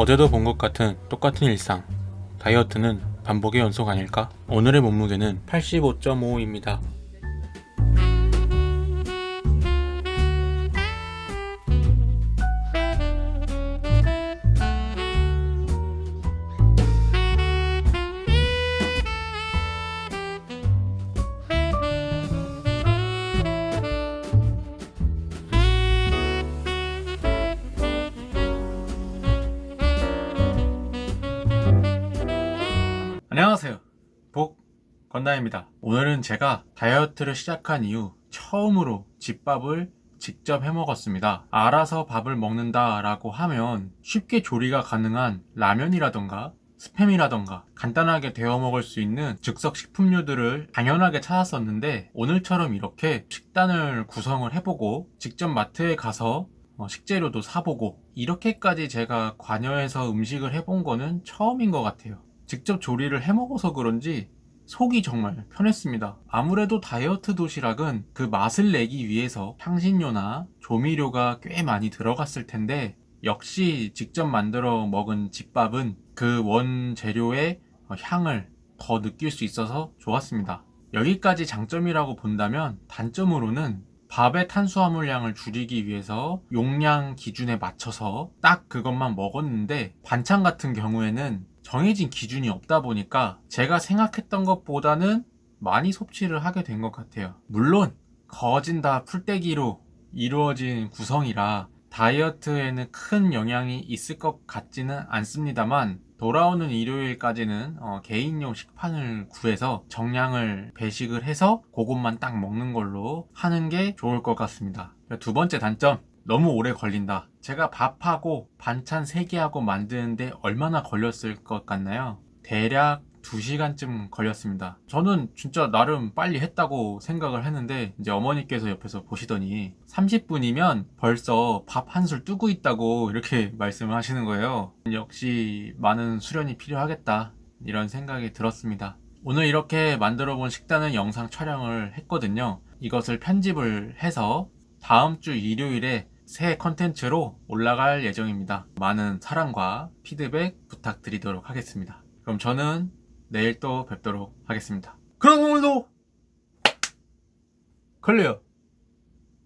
어제도 본 것 같은 똑같은 일상. 다이어트는 반복의 연속 아닐까? 오늘의 몸무게는 85.5입니다. 안녕하세요. 복 건다입니다. 오늘은 제가 다이어트를 시작한 이후 처음으로 집밥을 직접 해 먹었습니다. 알아서 밥을 먹는다라고 하면 쉽게 조리가 가능한 라면이라던가 스팸이라던가 간단하게 데워 먹을 수 있는 즉석 식품류들을 당연하게 찾았었는데 오늘처럼 이렇게 식단을 구성을 해보고 직접 마트에 가서 어, 식재료도 사보고 이렇게까지 제가 관여해서 음식을 해본 거는 처음인 것 같아요. 직접 조리를 해 먹어서 그런지 속이 정말 편했습니다. 아무래도 다이어트 도시락은 그 맛을 내기 위해서 향신료나 조미료가 꽤 많이 들어갔을 텐데 역시 직접 만들어 먹은 집밥은 그 원재료의 어, 향을 더 느낄 수 있어서 좋았습니다. 여기까지 장점이라고 본다면 단점으로는 밥의 탄수화물량을 줄이기 위해서 용량 기준에 맞춰서 딱 그것만 먹었는데 반찬 같은 경우에는 정해진 기준이 없다 보니까 제가 생각했던 것보다는 많이 섭취를 하게 된 것 같아요. 물론 거진 다 풀떼기로 이루어진 구성이라 다이어트에는 큰 영향이 있을 것 같지는 않습니다만 돌아오는 일요일까지는 어, 개인용 식판을 구해서 정량을 배식을 해서 그것만 딱 먹는 걸로 하는 게 좋을 것 같습니다. 두 번째 단점 너무 오래 걸린다. 제가 밥하고 반찬 3개 하고 만드는데 얼마나 걸렸을 것 같나요? 대략 2시간쯤 걸렸습니다. 저는 진짜 나름 빨리 했다고 생각을 했는데 이제 어머니께서 옆에서 보시더니 30분이면 벌써 밥 한 술 뜨고 있다고 이렇게 말씀을 하시는 거예요. 역시 많은 수련이 필요하겠다 이런 생각이 들었습니다. 오늘 이렇게 만들어 본 식단은 영상 촬영을 했거든요. 이것을 편집을 해서 다음 주 일요일에 새 컨텐츠로 올라갈 예정입니다. 많은 사랑과 피드백 부탁드리도록 하겠습니다. 그럼 저는 내일 또 뵙도록 하겠습니다. 그럼 오늘도 클리어!